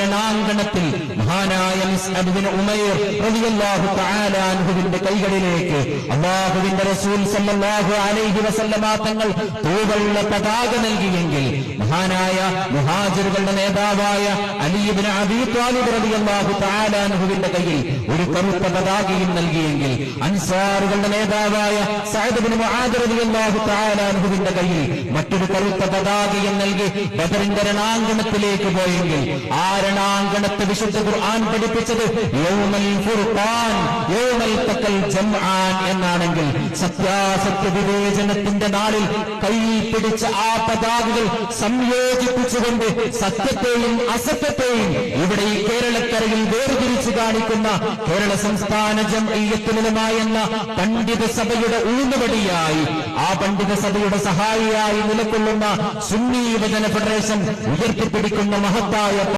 രണാങ്കണത്തിൽ മഹാനായ ഉമൈർ റളിയല്ലാഹു തആല അൻഹുവിന്റെ കൈകളിലേക്ക് അല്ലാഹുവിന്റെ റസൂൽ സല്ലല്ലാഹു അലൈഹി വസല്ലമ തങ്ങൾ തൂവള്ള പതാക നൽകിയെങ്കിൽ മഹാനായ മുഹാജിറുകളുടെ നേതാവായ അലി ഇബ്നു അബീ ത്വാലിബ് റളിയല്ലാഹു തആല അൻഹുവിന്റെ കയ്യിൽ ഒരു കറുത്ത പതാകയും നൽകിയെങ്കിൽ അൻസാറുകളുടെ നേതാവായ സഅദ് ഇബ്നു മുആദ് റളിയല്ലാഹു തആല അൻഹുവിന്റെ കയ്യിൽ മറ്റൊരു കറുത്ത പതാകയും നൽകി ബദറിന്റെ രണാങ്കണത്തിലേക്ക് പോയെങ്കിൽ ആ രണാങ്കണത്തെ വിശുദ്ധ ഖുർആൻ പഠിപ്പിച്ചത് യൗമൽ യൗമൽ ജംആൻ എന്നാണെങ്കിൽ സത്യാസത്യ വിവേചനത്തിന്റെ നാളിൽ കൈ പിടിച്ച ആ പതാകകൾ സംയോജിപ്പിച്ചുകൊണ്ട് സത്യത്തെയും അസത്യത്തെയും ഇവിടെ ഈ കേരളക്കരയിൽ വേർതിരിച്ചു കാണിക്കുന്ന കേരള സംസ്ഥാന ജംഇയ്യത്തുലമ എന്ന പണ്ഡിത സഭയുടെ ഊന്നുവടിയായി ആ പണ്ഡിത സഭയുടെ സഹായിയായി നിലകൊള്ളുന്ന സുന്നി യുവജന ഫെഡറേഷൻ ഉയർത്തിപ്പിടിക്കുന്ന മഹത്തായ